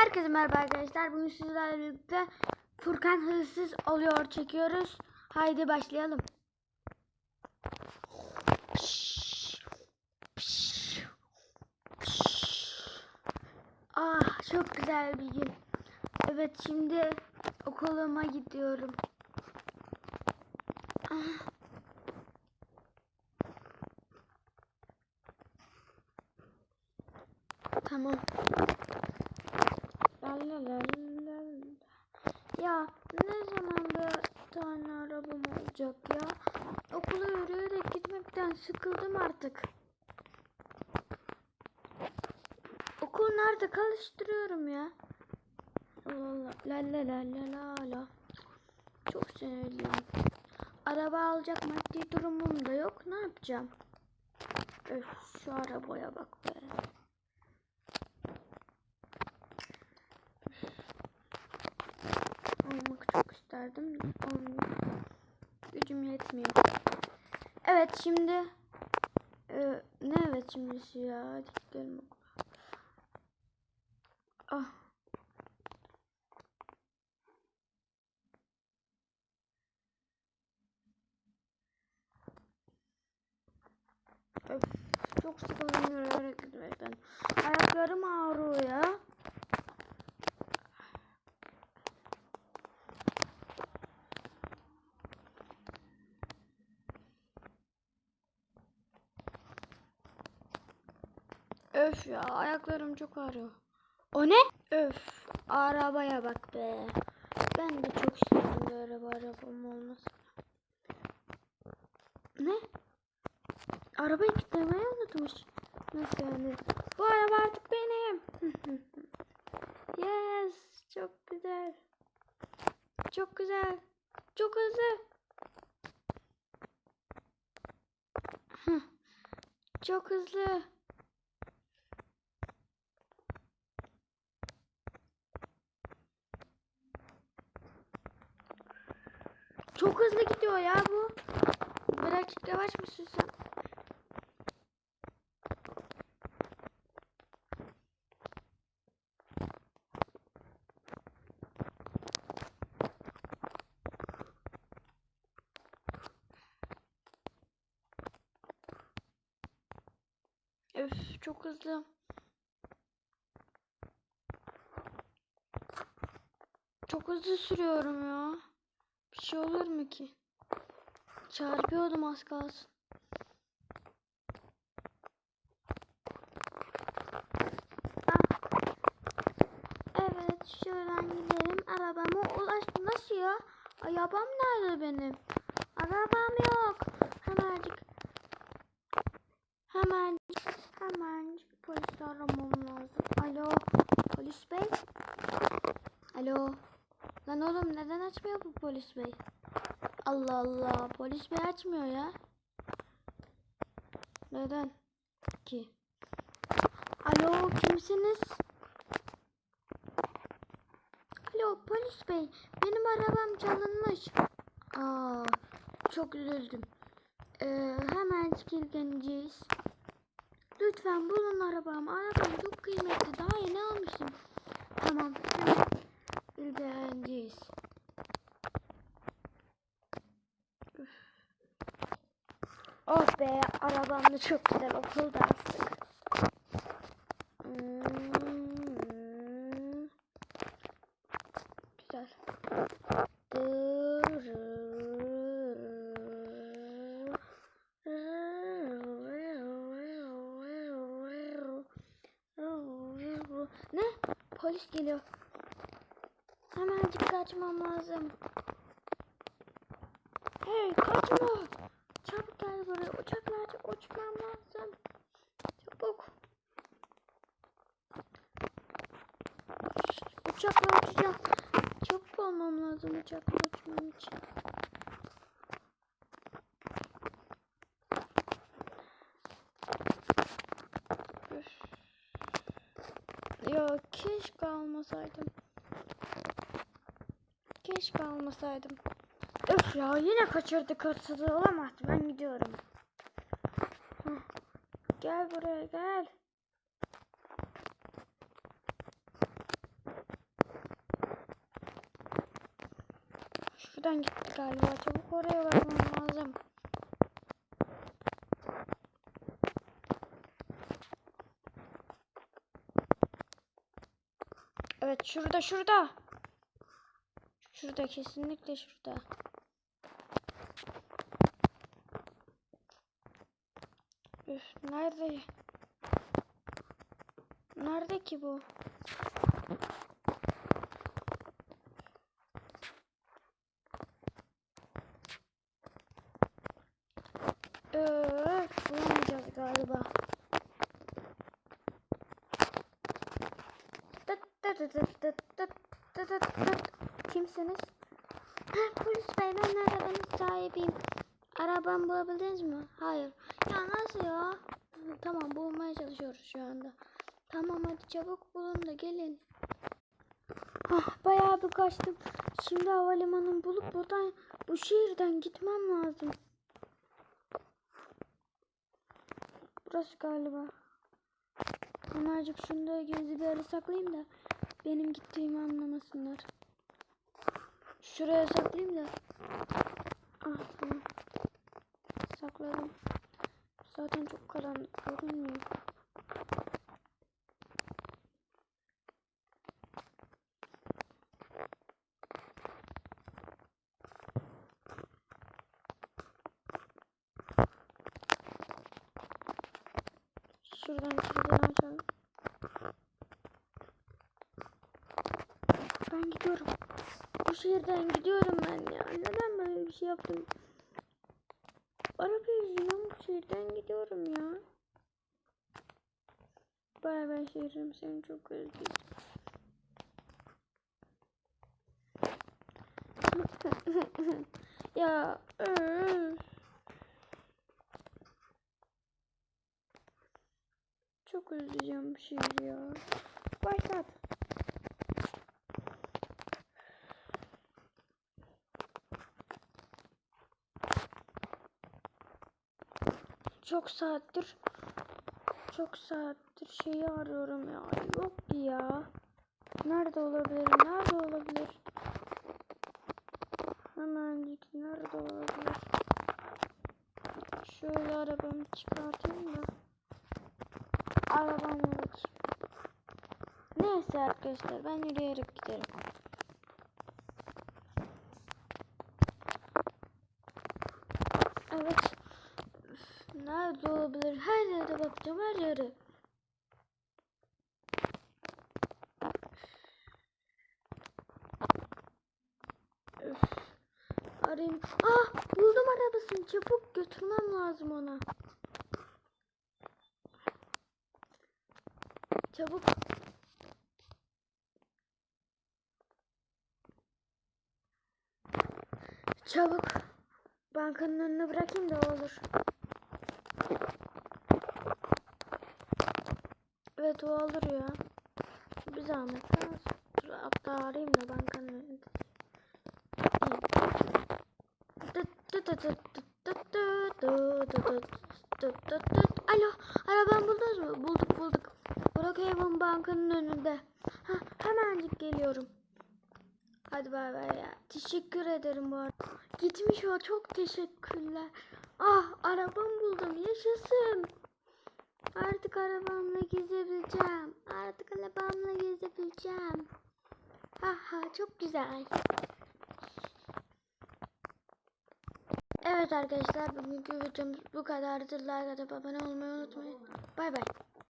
Herkese merhaba arkadaşlar. Bugün sizlerle birlikte Furkan hırsız oluyor çekiyoruz. Haydi başlayalım. Ah çok güzel bir gün. Evet şimdi okuluma gidiyorum. Ah. Tamam. La la la la la. Ya ne zaman bir tane arabam olacak ya? Okula yürüyerek gitmekten sıkıldım artık. Okul nerede karıştırıyorum ya. Allah la la la la la la. Çok sinirliyim. Araba alacak maddi durumum da yok. Ne yapacağım? Öf şu arabaya bak be. İsterdim. Olmuyor. Gücüm yetmiyor. Evet şimdi e, ne evet şimdisi ya hadi gidelim okula. Ah. Öf, çok sıkıldım yürüyerek gitmekten. Ayaklarım ağrıyor ya. Öf ya ayaklarım çok ağrıyor. O ne? Öf arabaya bak be. Ben de çok istiyorum bir araba arabam olmasın. Ne? Arabayı kilitlemeyi unutmuş. Nasıl yani? Bu araba artık benim. yes çok güzel. Çok güzel. Çok hızlı. çok hızlı. Çok hızlı gidiyor ya bu. Birazcık yavaş mı sürsem? Öf çok hızlı. Çok hızlı sürüyorum ya. Şey olur mu ki? Çarpıyordum az kalsın. Ah. Evet şuradan gidelim. Arabama ulaştım. Nasıl ya? Arabam nerede benim? Arabam yok. Hemencik. Hemen. Hemencik polisi aramam lazım. Alo. Polis bey. Alo. Lan oğlum neden açmıyor bu polis bey? Allah Allah polis bey açmıyor ya. Neden ki? Alo kimsiniz? Alo polis bey benim arabam çalınmış. Aa çok üzüldüm. Ee, hemen ilgileneceğiz. Lütfen bulun arabamı. Arabam çok kıymetli. Daha yeni almıştım. Tamam. Hemen ilgileneceğiz. Oh be arabam da çok güzel okulda astık. Hmm. Ne? Polis geliyor. Hemencik kaçmam lazım. Hey kaçma. Çabuk gel buraya. Uçaklarca uçmam lazım. Çabuk. Uçakla uçacağım. Çabuk olmam lazım uçakla uçmam için. Ya keşke almasaydım. Keşke almasaydım. Öf ya yine kaçırdık hırsızı olamaz. Ben gidiyorum. Gel buraya gel. Şuradan gitti galiba. Çabuk oraya varmam lazım. Evet şurada şurada. Şurada kesinlikle şurada. Üf, nerede? Nerede ki bu? Evet, bulamayacağız galiba. Tıt tıt tıt tıt tıt tıt tıt tıt. Kimsiniz? Polis bey ben arabanın sahibiyim. Arabamı bulabildiniz mi? Hayır. Ya nasıl ya? Tamam bulmaya çalışıyoruz şu anda. Tamam hadi çabuk bulun da gelin. Ah bayağı bir kaçtım. Şimdi havalimanını bulup buradan bu şehirden gitmem lazım. Burası galiba. Hemencik şunu da gizli bir yere saklayayım da benim gittiğimi anlamasınlar. Şuraya saklayayım da. Ah tamam. Sakladım. Zaten çok karanlık görünmüyor. Şuradan kilidini açalım. Ben gidiyorum. Bu şehirden gidiyorum ben ya. Neden böyle bir şey yaptım? Araba yüzünden bu şehirden gidiyorum ya. Bay bay şehrim seni çok özledim. ya öf. Çok özleyeceğim bu şehri ya. Başlat. Çok saattir çok saattir şeyi arıyorum ya. Yok ya. Nerede olabilir? Nerede olabilir? Hemencik nerede olabilir? Şöyle arabamı çıkartayım da. Arabamı bakayım. Neyse arkadaşlar ben yürüyerek giderim. Evet. Nerede olabilir? Her yere bakacağım her yere. Arayayım. Ah buldum arabasını. Çabuk götürmem lazım ona. Çabuk. Çabuk. Bankanın önüne bırakayım da olur. Evet o olur ya. Bir zahmet. Hatta arayayım da bankanın önünde. Alo, arabamı buldunuz mu? Bulduk bulduk. Brookhaven bankanın önünde. Ha, hemencik geliyorum. Hadi bay bay ya. Teşekkür ederim bu arada. Gitmiş o çok teşekkürler. Ah arabamı buldum yaşasın. Artık arabamla gezebileceğim. Artık arabamla gezebileceğim. Ha ha çok güzel. Evet arkadaşlar bugünkü videomuz bu kadardı. Like atıp abone olmayı unutmayın. Bay bay.